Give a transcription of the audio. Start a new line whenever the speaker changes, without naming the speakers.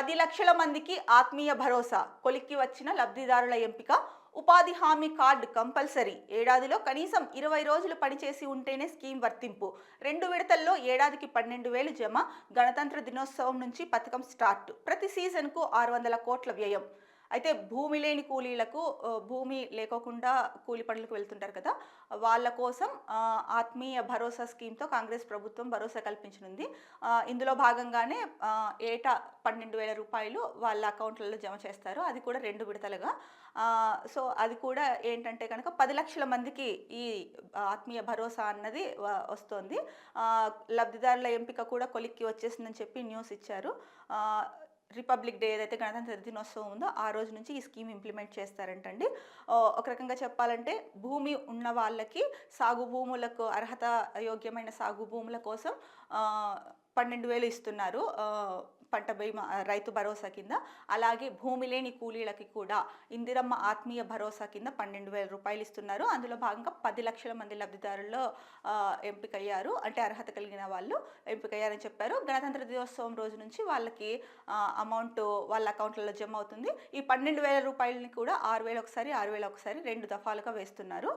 పది లక్షల మందికి ఆత్మీయ భరోసా. కొలిక్కి వచ్చిన లబ్ధిదారుల ఎంపిక ఉపాధి హామీ కార్డు కంపల్సరీ. ఏడాదిలో కనీసం ఇరవై రోజులు పనిచేసి ఉంటేనే స్కీమ్ వర్తింపు. రెండు విడతల్లో ఏడాదికి పన్నెండు వేలు జమ. గణతంత్ర దినోత్సవం నుంచి పథకం స్టార్ట్. ప్రతి సీజన్కు ఆరు వందల కోట్ల వ్యయం. అయితే భూమి లేని కూలీలకు భూమి లేకోకుండా కూలి పనులకు వెళ్తుంటారు కదా వాళ్ళ కోసం ఆత్మీయ భరోసా స్కీమ్తో కాంగ్రెస్ ప్రభుత్వం భరోసా కల్పించనుంది. ఇందులో భాగంగానే ఏటా పన్నెండు వేల రూపాయలు వాళ్ళ అకౌంట్లలో జమ చేస్తారు. అది కూడా రెండు విడతలుగా. సో అది కూడా ఏంటంటే కనుక పది లక్షల మందికి ఈ ఆత్మీయ భరోసా అన్నది వ- వస్తోంది. లబ్ధిదారుల ఎంపిక కూడా కొలిక్కి వచ్చేసిందని చెప్పి న్యూస్ ఇచ్చారు. రిపబ్లిక్ డే ఏదైతే గణతంత్ర దినోత్సవం ఉందో ఆ రోజు నుంచి ఈ స్కీమ్ ఇంప్లిమెంట్ చేస్తారంటండి. ఒక రకంగా చెప్పాలంటే భూమి ఉన్న వాళ్ళకి సాగు భూములకు అర్హత యోగ్యమైన సాగు భూముల కోసం పన్నెండు వేలు ఇస్తున్నారు. పంట బీమా రైతు భరోసా కింద అలాగే భూమి లేని కూలీలకి కూడా ఇందిరమ్మ ఆత్మీయ భరోసా కింద పన్నెండు వేల రూపాయలు ఇస్తున్నారు. అందులో భాగంగా పది లక్షల మంది లబ్ధిదారుల్లో ఎంపికయ్యారు. అంటే అర్హత కలిగిన వాళ్ళు ఎంపికయ్యారని చెప్పారు. గణతంత్ర దినోత్సవం రోజు నుంచి వాళ్ళకి అమౌంట్ వాళ్ళ అకౌంట్లలో జమ అవుతుంది. ఈ పన్నెండు వేల రూపాయలని కూడా ఆరు వేలు ఒకసారి ఆరు వేలు ఒకసారి రెండు దఫాలుగా వేస్తున్నారు.